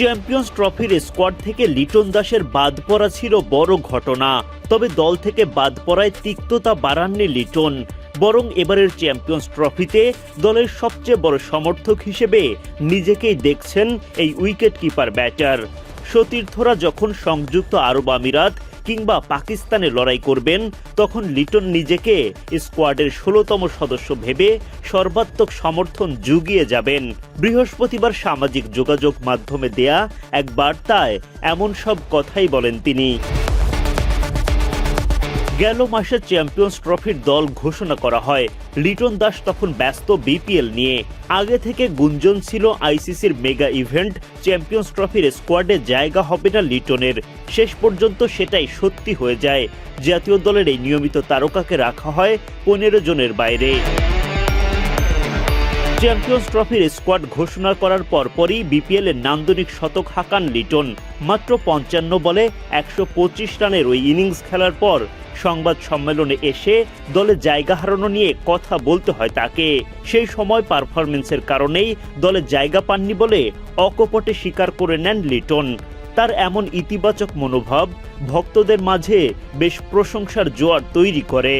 Champions ট্রফির squad থেকে লিটন দাসের বাদ পড়া ছিল বড় ঘটনা। তবে দল থেকে বাদ পড়ায় তিক্ততা বাড়াননি লিটন। বরং এবারের চ্যাম্পিয়ন্স ট্রফিতে দলের সবচেয়ে বড় সমর্থক হিসেবে নিজেকেই দেখছেন এই উইকেট কিপার ব্যাটার। সতীর্থরা যখন সংযুক্ত আরব আমিরাত কিংবা পাকিস্তানে লড়াই করবেন, তখন লিটন নিজেকে স্কোয়াডের ষোলোতম সদস্য ভেবে সর্বাত্মক সমর্থন জুগিয়ে যাবেন। বৃহস্পতিবার সামাজিক যোগাযোগ মাধ্যমে দেয়া এক বার্তায় এমন সব কথাই বলেন তিনি। গেল মাসে চ্যাম্পিয়ন্স ট্রফির দল ঘোষণা করা হয়। লিটন দাস তখন ব্যস্ত বিপিএল নিয়ে। আগে থেকে গুঞ্জন ছিল আইসিসির মেগা ইভেন্ট, চ্যাম্পিয়ন্স ট্রফির স্কোয়াডে জায়গা হবে না লিটনের। শেষ পর্যন্ত সেটাই সত্যি হয়ে যায়। জাতীয় দলের এই নিয়মিত তারকাকে রাখা হয় পনেরো জনের বাইরে। চ্যাম্পিয়ন্স ট্রফির স্কোয়াড ঘোষণা করার পরপরই বিপিএল এর নান্দনিক শতক হাঁকান লিটন। মাত্র পঞ্চান্ন বলে একশো পঁচিশ রানের ওই ইনিংস খেলার পর সংবাদ সম্মেলনে এসে দলে জায়গা হারানো নিয়ে কথা বলতে হয় তাকে। সেই সময় পারফরমেন্সের কারণেই দলে জায়গা পাননি বলে অকপটে স্বীকার করে নেন লিটন। তার এমন ইতিবাচক মনোভাব ভক্তদের মাঝে বেশ প্রশংসার জোয়ার তৈরি করে।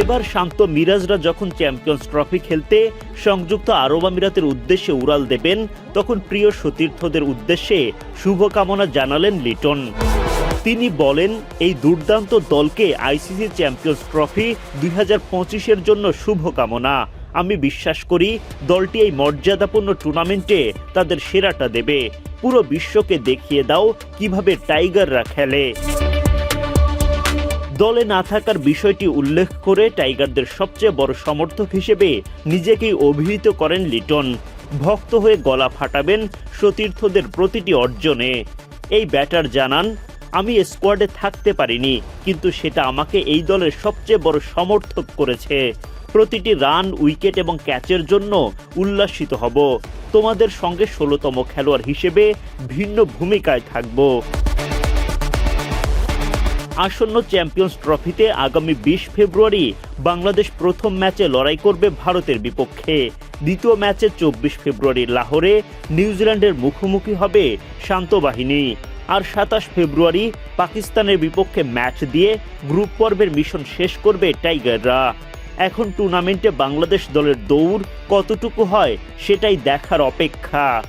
এবার শান্ত মিরাজরা যখন চ্যাম্পিয়ন্স ট্রফি খেলতে সংযুক্ত আরব আমিরাতের উদ্দেশ্যে উড়াল দেবেন, তখন প্রিয় সতীর্থদের উদ্দেশ্যে শুভকামনা জানালেন লিটন। তিনি বলেন, এই দুর্দান্ত দলকে আইসিসি চ্যাম্পিয়ন্স ট্রফি দুই পঁচিশের জন্য শুভকামনা। আমি বিশ্বাস করি, দলটি এই মর্যাদাপূর্ণ টুর্নামেন্টে তাদের সেরাটা দেবে। পুরো বিশ্বকে দেখিয়ে দাও কীভাবে টাইগাররা খেলে। দলে না থাকার বিষয়টি উল্লেখ করে টাইগারদের সবচেয়ে বড় সমর্থক হিসেবে নিজেকেই অভিহিত করেন লিটন। ভক্ত হয়ে গলা ফাটাবেন সতীর্থদের প্রতিটি অর্জনে। এই ব্যাটার জানান আমি স্কোয়াডে থাকতে পারিনি, কিন্তু সেটা আমাকে এই দলের সবচেয়ে বড় সমর্থক করেছে। প্রতিটি রান, উইকেট এবং ক্যাচের জন্য উল্লাসিত হব। তোমাদের সঙ্গে ষোলোতম খেলোয়াড় হিসেবে ভিন্ন ভূমিকায় থাকব। আসন্ন চ্যাম্পিয়ন্স ট্রফিতে আগামী বিশ ফেব্রুয়ারি বাংলাদেশ প্রথম ম্যাচে লড়াই করবে ভারতের বিপক্ষে। দ্বিতীয় ম্যাচে চব্বিশ ফেব্রুয়ারি লাহোরে নিউজিল্যান্ডের মুখোমুখি হবে শান্ত বাহিনী। আর সাতাশ ফেব্রুয়ারি পাকিস্তানের বিপক্ষে ম্যাচ দিয়ে গ্রুপ পর্বের মিশন শেষ করবে টাইগাররা। এখন টুর্নামেন্টে বাংলাদেশ দলের দৌড় কতটুকু হয় সেটাই দেখার অপেক্ষা।